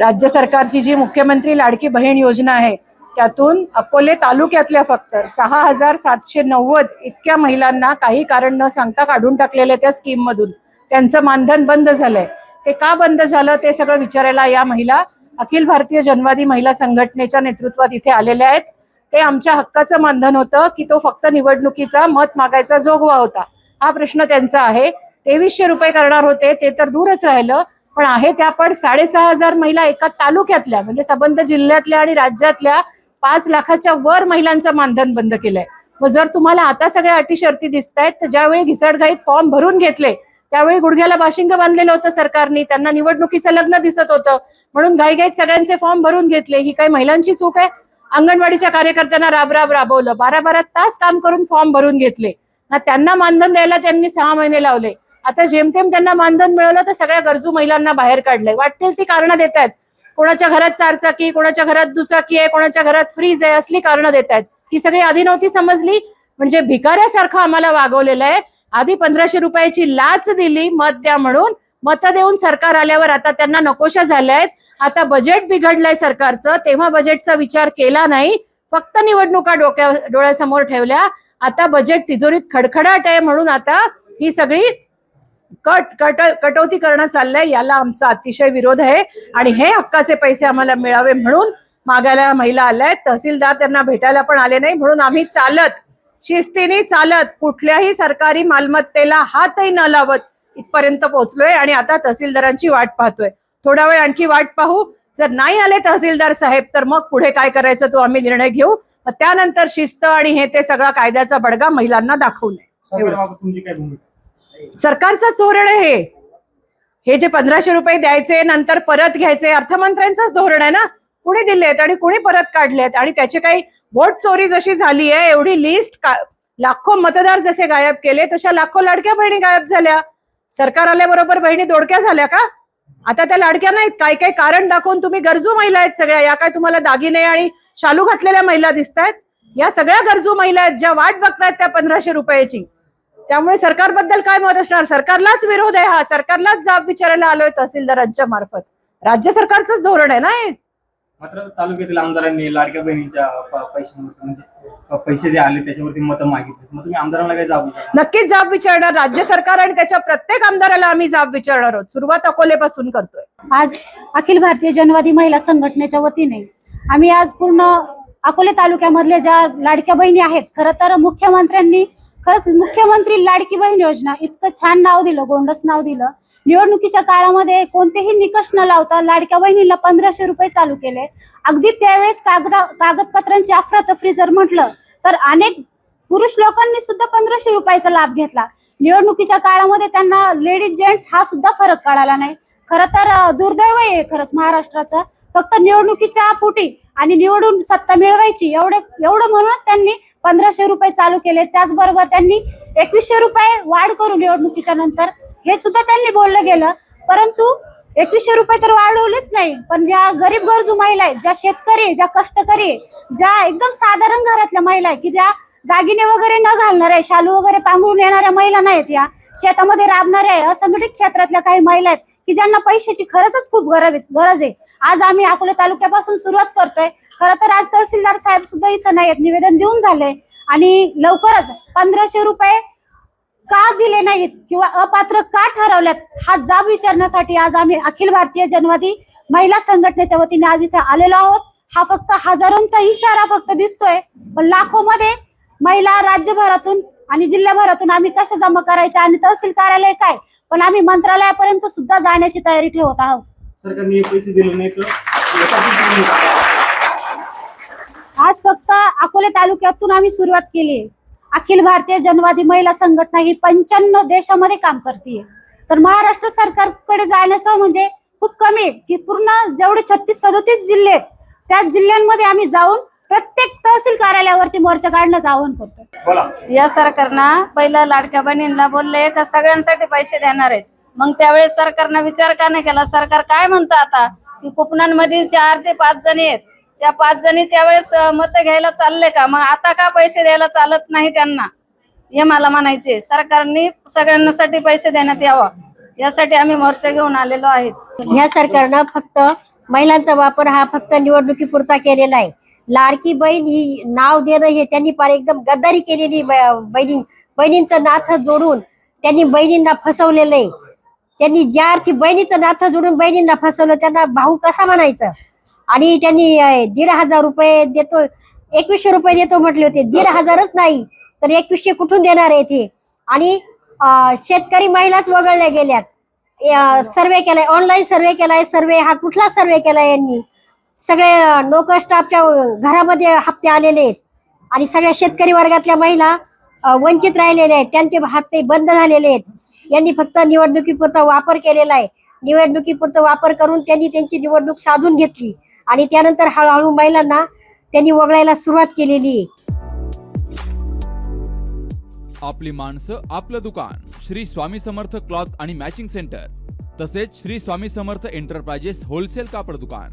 राज्य सरकारची जी मुख्यमंत्री लाडकी बहीण योजना आहे त्यातून अकोले तालुक्यातल्या फक्त सहा हजार सातशे नव्वद इतक्या महिलांना काही कारण न सांगता काढून टाकलेल्या त्या स्कीममधून त्यांचं मानधन बंद झालंय. ते का बंद झालं ते सगळं विचारायला या महिला अखिल भारतीय जनवादी महिला संघटनेच्या नेतृत्वात इथे आलेल्या आहेत. ते आमच्या हक्काचं मानधन होतं की तो फक्त निवडणुकीचा मत मागायचा जोगवा होता. हा प्रश्न त्यांचा आहे. तेवीसशे रुपये करणार होते ते तर दूरच राहिलं. पण आहे त्या पण साडेसहा हजार महिला एका तालुक्यातल्या म्हणजे संबंध जिल्ह्यातल्या आणि राज्यातल्या पाच लाखाच्या वर महिलांचं मानधन बंद केलंय. मग जर तुम्हाला आता सगळ्या अटी शर्ती दिसत आहेत तर ज्यावेळी घिसडघाईत फॉर्म भरून घेतले त्यावेळी गुडघ्याला बाशिंग बांधलेलं होतं सरकारने त्यांना निवडणुकीचं लग्न दिसत होतं. म्हणून घाईघाईत सगळ्यांचे फॉर्म भरून घेतले. ही काही महिलांची चूक आहे. अंगणवाडीच्या कार्यकर्त्यांना राबराब राबवलं. बारा बारा तास काम करून फॉर्म भरून घेतले. त्यांना मानधन द्यायला त्यांनी सहा महिने लावले. आता जेमतेम त्यांना मानधन मिळवलं तर सगळ्या गरजू महिलांना बाहेर काढलंय. वाटतील ती कारणं देत आहेत. कोणाच्या घरात चारचाकी कोणाच्या घरात दुचाकी आहे कोणाच्या घरात फ्रीज आहे असली कारणं देत आहेत. ही सगळी आधी नव्हती समजली. म्हणजे भिकाऱ्यासारखं आम्हाला वागवलेलं आहे. आधी पंधराशे रुपयाची लाच दिली मत द्या म्हणून. मत देऊन सरकार आल्यावर आता त्यांना नकोशा झाल्या आहेत. आता बजेट बिघडलंय सरकारचं. तेव्हा बजेटचा विचार केला नाही. फक्त निवडणुका डोक्या डोळ्यासमोर ठेवल्या. आता बजेट तिजोरीत खडखडाट आहे म्हणून आता ही सगळी कट कट कटौती करणं चाललंय याला आमचा अतिशय विरोध आहे. आणि हे हक्काचे पैसे आम्हाला मिळावे म्हणून मागायला महिला आल्या आहेत. तहसीलदार त्यांना भेटायला पण आले नाही. म्हणून आम्ही चालत शिस्तीने चालत कुठल्याही सरकारी मालमत्तेला हातही न लावत इथपर्यंत पोहोचलोय आणि आता तहसीलदारांची वाट पाहतोय. थोडा वेळ आणखी वाट पाहू. जर नाही आले तहसीलदार साहेब तर मग पुढे काय करायचं तो आम्ही निर्णय घेऊ. त्यानंतर शिस्त आणि हे ते सगळा कायद्याचा बडगा महिलांना दाखवू नये. तुमची काय भूमिका? सरकारचंच धोरण आहे हे. जे पंधराशे रुपये द्यायचे नंतर परत घ्यायचे अर्थमंत्र्यांचंच धोरण आहे ना? कुणी दिलेत आणि कुणी परत काढलेत आणि त्याचे काही वोट चोरी जशी झाली आहे एवढी लिस्ट लाखो मतदार जसे गायब केले तशा लाखो लाडक्या बहिणी गायब झाल्या. सरकार आल्याबरोबर बहिणी दोडक्या झाल्या का? आता त्या लाडक्या नाहीत. काय काय कारण दाखवून तुम्ही गरजू महिला आहेत सगळ्या. या काय तुम्हाला दागिने आणि शालू घातलेल्या महिला दिसत आहेत या सगळ्या गरजू महिला आहेत ज्या वाट बघतायत त्या पंधराशे रुपयाची. त्यामुळे सरकारबद्दल काय मत असणार? सरकारलाच विरोध आहे हा. सरकारलाच जाब विचारायला आलोय तहसीलदारांच्या मार्फत. राज्य सरकारचंच धोरण आहे ना हे? मात्र तालुक्यातील आमदारांनी लाडक्या बहिणीच्या म्हणजे पैसे जे आले त्याच्यावरती मतं मागितली. मग तुम्ही आमदारांना काय जाबू नक्कीच जाब विचारणार. राज्य सरकार आणि त्याच्या प्रत्येक आमदाराला आम्ही जाब विचारणार आहोत. सुरुवात अकोलेपासून करतोय. आज अखिल भारतीय जनवादी महिला संघटनेच्या वतीने आम्ही आज पूर्ण अकोले तालुक्यामधल्या ज्या लाडक्या बहिणी आहेत खरं तर मुख्यमंत्र्यांनी खरंच मुख्यमंत्री लाडकी बहीण योजना इतकं छान नाव दिलं गोंडस नाव दिलं. निवडणुकीच्या काळामध्ये कोणतेही निकष न लावता लाडक्या बहिणीला पंधराशे रुपये चालू केले. अगदी त्यावेळेस कागदा कागदपत्रांची अफरातफरी जर म्हटलं तर अनेक पुरुष लोकांनी सुद्धा पंधराशे रुपयाचा लाभ घेतला. निवडणुकीच्या काळामध्ये त्यांना लेडीज जेंट्स हा सुद्धा फरक कळाला नाही. खरं तर दुर्दैव आहे खरंच महाराष्ट्राचं. फक्त निवडणुकीच्या पोटी आणि निवडून सत्ता मिळवायची एवढे एवढं म्हणूनच त्यांनी पंधराशे रुपये चालू केले. त्याचबरोबर त्यांनी एकवीसशे रुपये वाढ करू निवडणुकीच्या नंतर हे सुद्धा त्यांनी बोललं गेलं. परंतु एकवीसशे रुपये तर वाढवलेच नाही. पण ज्या गरीब गरजू महिला आहेत ज्या शेतकरी आहे, ज्या कष्टकरी आहे, ज्या एकदम साधारण घरातल्या महिला आहे की ज्या दागिने वगैरे न घालणार आहे शालू वगैरे पांघरून येणाऱ्या महिला नाहीत या शेतामध्ये राबणाऱ्या आहे. असंघटित क्षेत्रातल्या काही महिला आहेत की ज्यांना पैशाची खरंच खूप गरज गरज आहे. आज आम्ही अकोले तालुक्यापासून सुरुवात करतोय. खरं तर आज तहसीलदार साहेब सुद्धा इथं नाही आहेत. निवेदन देऊन झाले आणि लवकरच पंधराशे रुपये का दिले नाहीत किंवा अपात्र का ठरवल्यात हा जाब विचारण्यासाठी आज आम्ही अखिल भारतीय जनवादी महिला संघटनेच्या वतीने आज इथे आलेलो आहोत. हा फक्त हजारोंचा इशारा फक्त दिसतोय. पण लाखो मध्ये महिला राज्यभरातून आणि जिल्ह्याभरातून आम्ही कशा जमा करायच्या आणि तहसील कार्यालय काय? पण आम्ही मंत्रालयापर्यंत सुद्धा जाण्याची तयारी ठेवत आहोत. सरकारने पैसे दिले नाही? आज फक्त अकोले तालुक्यातून आम्ही सुरुवात केली. अखिल भारतीय जनवादी महिला संघटना ही पंच्याण्णव देशामध्ये काम करते तर महाराष्ट्र सरकारकडे जाण्याचं म्हणजे खूप कमी आहे की पूर्ण जेवढे छत्तीस सदोतीस जिल्हे आहेत त्या जिल्ह्यांमध्ये आम्ही जाऊन प्रत्येक तहसील कार्यालयावरती मोर्चा काढण्याचं आवाहन करतो बोला. या सरकारनं पहिला लाडक्या बहिणींना बोलले का सगळ्यांसाठी पैसे देणार आहेत. मग त्यावेळेस सरकारनं विचार का नाही केला? सरकार काय म्हणतं आता? की कोकणांमध्ये चार ते पाच जणी आहेत. त्या पाच जणी त्यावेळेस मत घ्यायला चालले का? मग आता का पैसे द्यायला चालत नाही त्यांना? हे मला म्हणायचे सरकारने सगळ्यांसाठी पैसे देण्यात यावा. यासाठी आम्ही मोर्चा घेऊन आलेलो आहेत. ह्या सरकारनं फक्त महिलांचा वापर हा फक्त निवडणुकीपुरता केलेला आहे. लाडकी बहीण ही नाव देणं हे त्यांनी फार एकदम गद्दारी केलेली बहिणी बहिणींचं नातं जोडून त्यांनी बहिणींना फसवलेलं आहे. त्यांनी ज्या अर्थी बहिणीचं नातं जोडून बहिणींना फसवलं त्यांना भाऊ कसा म्हणायचं? आणि त्यांनी दीड हजार रुपये देतो एकवीसशे रुपये देतो म्हटले होते. दीड हजारच नाही तर एकवीसशे कुठून देणार आहे ते? आणि शेतकरी महिलाच वगळल्या गेल्यात. सर्वे केलाय ऑनलाईन सर्वे केलाय सर्वे हा कुठला सर्वे केलाय यांनी? सगळे नोकर स्टाफच्या घरामध्ये हप्ते आलेले आहेत. आणि सगळ्या शेतकरी वर्गातल्या महिला वंचित राहिलेल्या आहेत. त्यांचे हप्ते बंद झालेले आहेत. यांनी फक्त निवडणुकीपुरता वापर केलेला आहे. निवडणुकीपुरता वापर करून त्यांनी त्यांची निवडणूक साधून घेतली. आणि त्यानंतर हळूहळू महिलांना त्यांनी वगळायला सुरुवात केलेली आपली माणसं आपलं दुकान. श्री स्वामी समर्थ क्लॉथ आणि मॅचिंग सेंटर. तसेच श्री स्वामी समर्थ एंटरप्राइजेस होलसेल कापड दुकान.